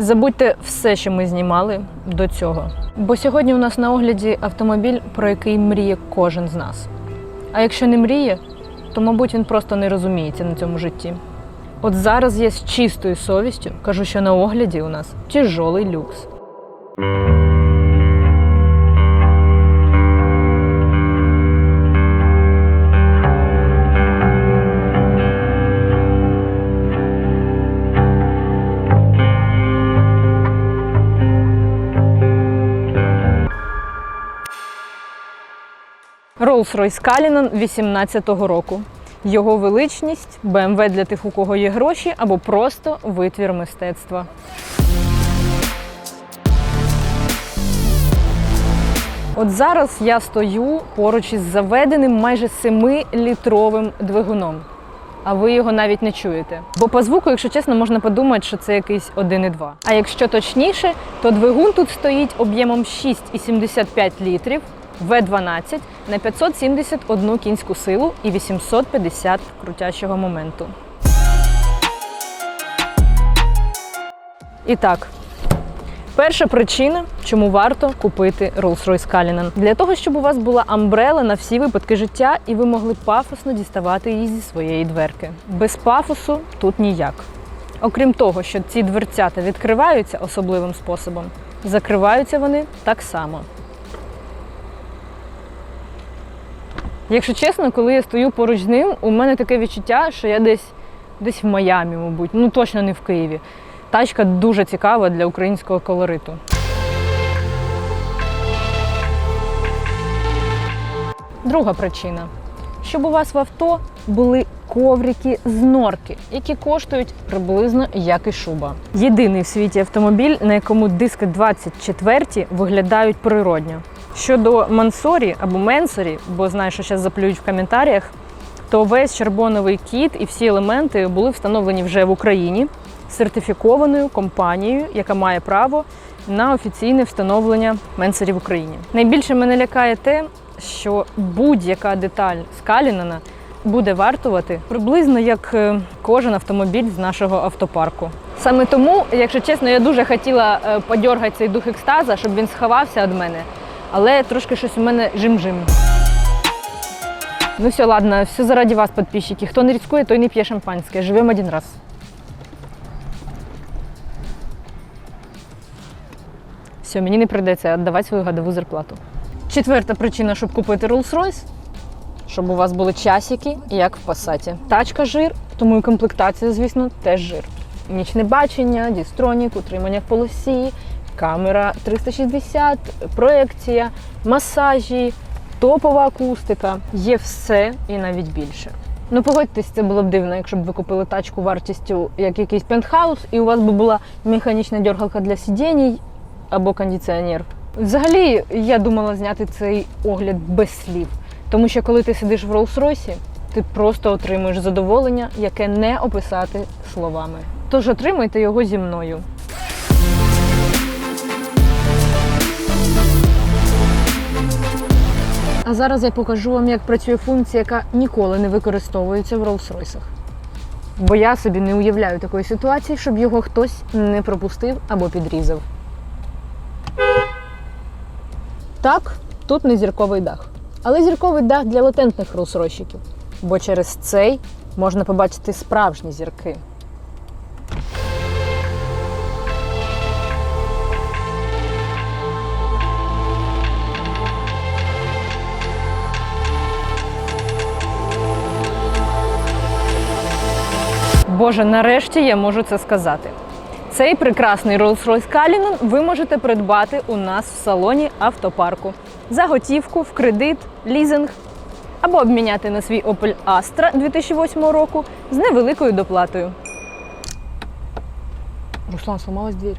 Забудьте все, що ми знімали до цього. Бо сьогодні у нас на огляді автомобіль, про який мріє кожен з нас. А якщо не мріє, то, мабуть, він просто не розуміється на цьому житті. От зараз я з чистою совістю кажу, що на огляді у нас тяжолий люкс. Rolls-Royce Cullinan 18-го року. Його величність BMW для тих, у кого є гроші, або просто витвір мистецтва. От зараз я стою поруч із заведеним майже 7-літровим двигуном. А ви його навіть не чуєте. Бо по звуку, якщо чесно, можна подумати, що це якийсь 1,2. А якщо точніше, то двигун тут стоїть об'ємом 6,75 літрів В12 на 571 кінську силу і 850 крутячого моменту. І так, Перша причина, чому варто купити Rolls-Royce Cullinan. Для того, щоб у вас була амбрела на всі випадки життя, і ви могли пафосно діставати її зі своєї дверки. Без пафосу тут ніяк. Окрім того, що ці дверцята відкриваються особливим способом, закриваються вони так само. Якщо чесно, коли я стою поруч з ним, у мене таке відчуття, що я десь, десь в Майамі, мабуть, ну точно не в Києві. Тачка дуже цікава для українського колориту. Друга причина. Щоб у вас в авто були коврики з норки, які коштують приблизно як і шуба. Єдиний в світі автомобіль, на якому диски 24 виглядають природньо. Щодо мансорі або менсорі, бо знаю, що зараз заплюють в коментарях, то весь червоновий кіт і всі елементи були встановлені вже в Україні сертифікованою компанією, яка має право на офіційне встановлення менсерів в Україні. Найбільше мене лякає те, що будь-яка деталь з Калінана буде вартувати приблизно як е, кожен автомобіль з нашого автопарку. Саме тому, якщо чесно, я дуже хотіла е, подьоргати цей дух екстаза, щоб він сховався від мене, але трошки щось у мене жим-жим. Ну все, ладно, все заради вас, підписчики. Хто не ризикує, той не п'є шампанське. Живемо один раз. Все, мені не прийдеться віддавати свою годову зарплату. Четверта причина, щоб купити Rolls-Royce, щоб у вас були часики, як в пасаті. Тачка жир, тому і комплектація, звісно, теж жир. Нічне бачення, дістронік, утримання в полосі, камера 360, проекція, масажі, топова акустика. Є все і навіть більше. Ну погодьтесь, це було б дивно, якщо б ви купили тачку вартістю як якийсь пентхаус, і у вас би була механічна дергалка для сидінь або кондиціонер. Взагалі, я думала зняти цей огляд без слів, тому що коли ти сидиш в Rolls-Royce, ти просто отримуєш задоволення, яке не описати словами. Тож отримайте його зі мною. А зараз я покажу вам, як працює функція, яка ніколи не використовується в Rolls-Royce. Бо я собі не уявляю такої ситуації, щоб його хтось не пропустив або підрізав. Так, тут не зірковий дах. Але зірковий дах для латентних русройщиків. Бо через цей можна побачити справжні зірки. Боже, нарешті я можу це сказати. Цей прекрасний Rolls-Royce Cullinan ви можете придбати у нас в салоні автопарку за готівку, в кредит, лізинг або обміняти на свій Opel Astra 2008 року з невеликою доплатою. Руслан, сломалась дверь.